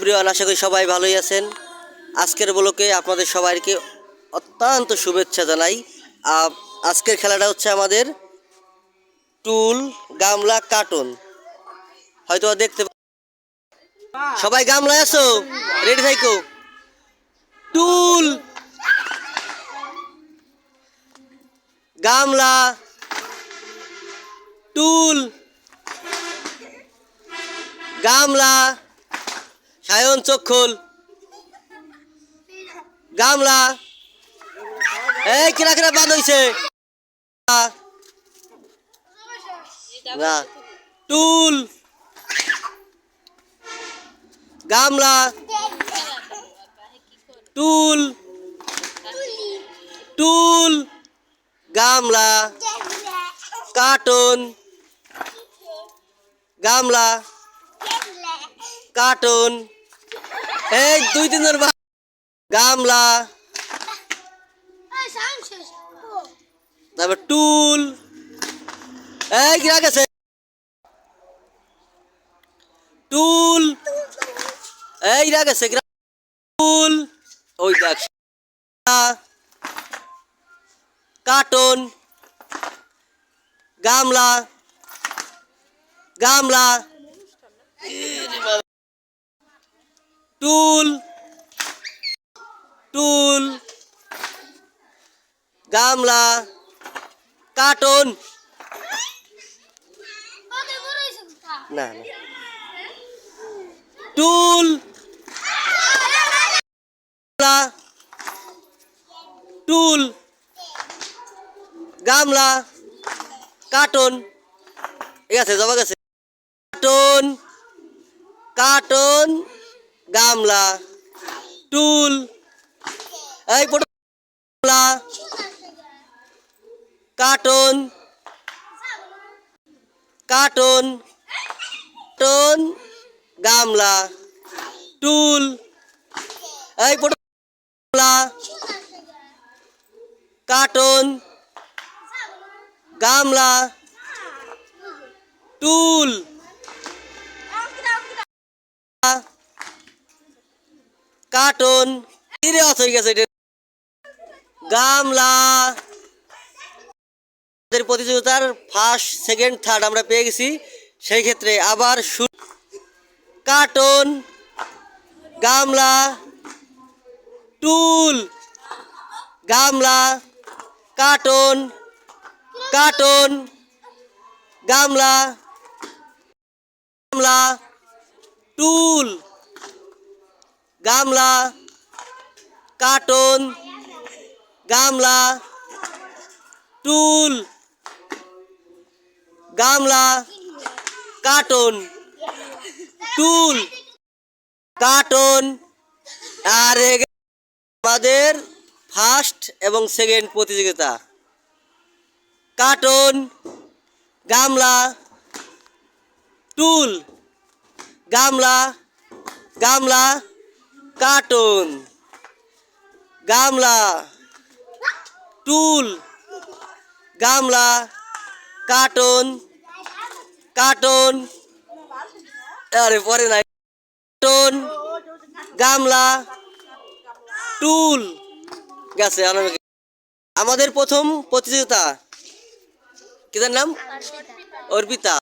Everyone আশা করি সবাই ভালোই আছেন। আজকের ব্লকে আপনাদের সবাইকে অত্যন্ত শুভেচ্ছা জানাই। আজকের খেলাটা হচ্ছে আমাদের টুল গামলা কার্টুন। হয়তো দেখতে সবাই গামলায় আছো? রেডি থাইকো? টুল গামলা টুল গামলা সায়ন চক্ষুল গামলা। এই, কিরা কিরা বাদ হইছে? না, টুল। গামলা। টুল। টুল। গামলা। কার্টুন। গামলা। কার্টুন। এই দুই তিনজন গামলা। তারপর টুল। এই কিরা গেছে টুল। এই কিরা গেছে টুল। ওই দেখ। কার্টুন। গামলা। গামলা। টুল টুল, গামলা, কার্টুন। না না। টুল টুল, গামলা, কার্টুন। ঠিক আছে, জমা গেছে। Cartoon cartoon. গামলা টুল এই গামলা কার্টুন কার্টুন কার্টুন গামলা টুল এই গামলা কার্টুন গামলা টুল। কার্টুন। কিরে হয়ে গেছে এটা? গামলা। আমাদের প্রতিযোগিতার ফার্স্ট সেকেন্ড থার্ড আমরা পেয়ে গেছি। সেই ক্ষেত্রে আবার কার্টুন, গামলা, টুল, গামলা, কার্টুন কার্টুন, গামলা গামলা, টুল। গামলা, কার্টুন, গামলা, টুল, গামলা, কার্টুন, টুল, কার্টুন। আর আমাদের ফার্স্ট এবং সেকেন্ড প্রতিযোগিতা। কার্টুন, গামলা, টুল, গামলা গামলা কার্টুন, গামলা, টুল, গামলা, কার্টুন কার্টুন, আরে পরে নাই, কার্টুন, গামলা, টুল, গেছে আমাদের প্রথম প্রতিযোগিতা কিদের নাম? অর্পিতা।